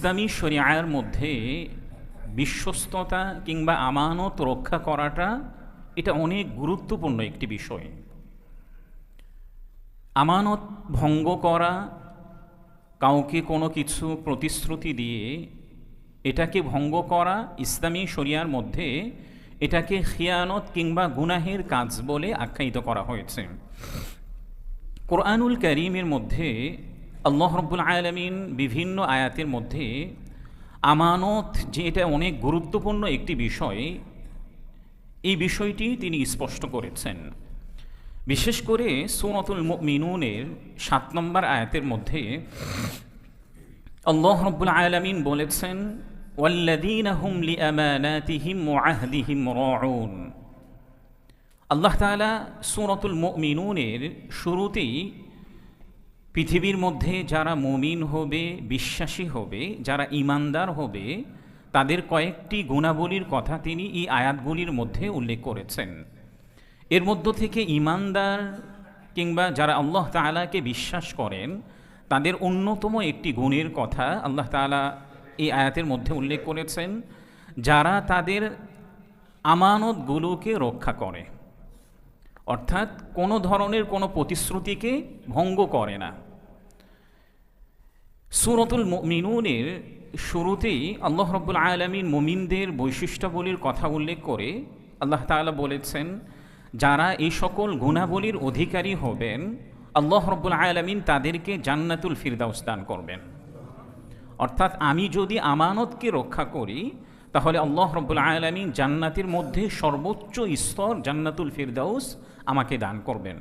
ইসলামী শরিয়ার মধ্যে বিশ্বস্ততা কিংবা আমানত রক্ষা করাটা এটা অনেক গুরুত্বপূর্ণ একটি বিষয়। আমানত ভঙ্গ করা, কাউকে কোনো কিছু প্রতিশ্রুতি দিয়ে এটাকে ভঙ্গ করা ইসলামী শরিয়ার মধ্যে এটাকে খিয়ানত কিংবা গুনাহের কাজ বলে আখ্যায়িত করা হয়েছে। কোরআনুল করিমের মধ্যে আল্লাহ রব্বুল আলমিন বিভিন্ন আয়াতের মধ্যে আমানত যে এটা অনেক গুরুত্বপূর্ণ একটি বিষয়, এই বিষয়টি তিনি স্পষ্ট করেছেন। বিশেষ করে সুনতুল মিনুনের সাত নম্বর আয়াতের মধ্যে আল্লাহ রব্বুল আলমিন বলেছেন আল্লাহ তাআলা সুরতুল শুরুতেই পৃথিবীর মধ্যে যারা মুমিন হবে, বিশ্বাসী হবে, যারা ইমানদার হবে, তাদের কয়েকটি গুণাবলীর কথা তিনি এই আয়াতগুলির মধ্যে উল্লেখ করেছেন। এর মধ্য থেকে ইমানদার কিংবা যারা আল্লাহ তালাকে বিশ্বাস করেন, তাদের অন্যতম একটি গুণের কথা আল্লাহ তালা এই আয়াতের মধ্যে উল্লেখ করেছেন, যারা তাদের আমানতগুলোকে রক্ষা করে। অর্থাৎ কোনো ধরনের কোনো প্রতিশ্রুতিকে ভঙ্গ করে না। সুরতুল মিনুনের শুরুতেই আল্লাহ রব্বুল আলমিন মুমিনদের বৈশিষ্ট্যাবলীর কথা উল্লেখ করে আল্লাহ তাআলা বলেছেন, যারা এই সকল গুণাবলীর অধিকারী হবেন, আল্লাহ রব্বুল আলমিন তাদেরকে জান্নাতুল ফিরদাউস দান করবেন। অর্থাৎ আমি যদি আমানতকে রক্ষা করি তাহলে আল্লাহ রব্বুল আলমিন জান্নাতের মধ্যে সর্বোচ্চ স্তর জান্নাতুল ফিরদাউস আমাকে দান করবেন।